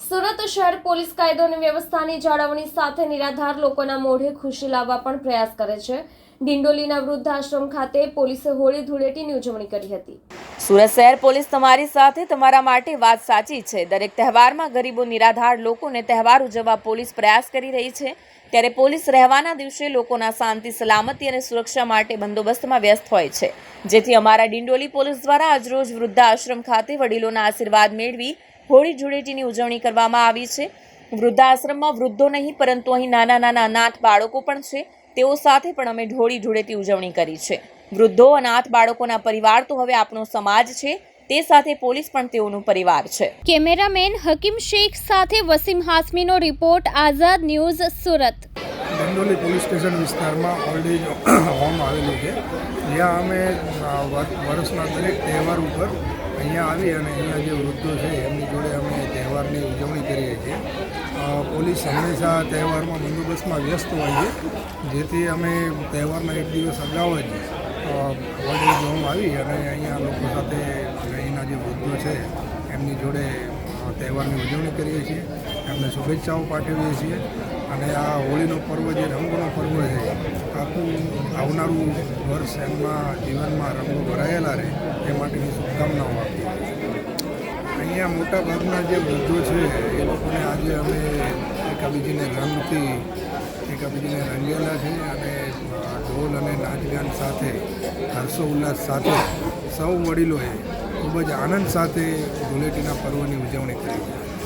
સુરત શહેર પોલીસ કાયદો અને વ્યવસ્થાની જાળવણી સાથે નિરાધાર લોકોના મોઢે ખુશી લાવવા પણ પ્રયાસ કરે છે. ડિંડોલીના વૃદ્ધાશ્રમ ખાતે પોલીસે હોળી ધૂળેટીની ઉજવણી કરી હતી. સુરત શહેર પોલીસ તમારી સાથે, તમારા માટે વાત સાચી છે. દરેક તહેવારમાં ગરીબો નિરાધાર લોકોને તહેવાર ઉજવવા પોલીસ પ્રયાસ કરી રહી છે. ત્યારે પોલીસ રહેવાના દિવસે લોકોના શાંતિ, સલામતી અને સુરક્ષા માટે બંદોબસ્તમાં વ્યસ્ત હોય છે. જેથી અમારા ડિંડોલી પોલીસ દ્વારા આજરોજ વૃદ્ધાશ્રમ ખાતે વડીલોના આશીર્વાદ મેળવી હોળી ધૂળેટીની ઉજવણી કરવામાં આવી છે. વૃદ્ધાશ્રમમાં વૃદ્ધો નહીં પરંતુ અહીં નાના નાના અનાથ બાળકો પણ છે. તેઓ સાથે પણ અમે હોળી ધૂળેટી ઉજવણી કરી છે. વૃદ્ધો અનાથ બાળકોના પરિવાર તો હવે આપણો સમાજ છે. તે સાથે પોલીસ પણ તેઓનું પરિવાર છે. કેમેરામેન હકીમ શેખ સાથે Wasim હાસમીનો report Azad news Surat. Dandoli police station વિસ્તારમાં ઓલ્ડ એજ હોમ આવેલું છે. જ્યાં અમે વર્ષના દરેક તહેવાર ઉપર અહીંયા આવી અને અહીંયા જે વૃદ્ધો છે એમની જોડે અમે તહેવારની ઉજવણી કરીએ છીએ. પોલીસ હંમેશા તહેવારમાં બંદોબસ્તમાં વ્યસ્ત હોય છે. જેથી અમે તહેવારના એક દિવસ અગાઉ જ અ, ઓલ્ડ આવી અને અહીંયા લોકો સાથે અહીંના જે વૃદ્ધો છે એમની જોડે તહેવારની ઉજવણી કરીએ છીએ. એમને શુભેચ્છાઓ પાઠવીએ છીએ. અને આ હોળીનો પર્વ જે રંગનો પર્વ છે આખું આવનારું વર્ષ એમના જીવનમાં રંગો ભરાયેલા રહે એ માટેની શુભકામનાઓ અહીંયા મોટા ભાગના જે વૃદ્ધો છે, એ લોકોને આજે અમે એકાબીજીને રંગથી, એકાબીજીને રંગેલા છે અને ઢોલ અને નાચગાન સાથે, હર્ષો ઉલ્લાસ સાથે સૌ વડીલોએ ખૂબ જ આનંદ સાથે ધૂળેટીના પર્વની ઉજવણી કરી. છે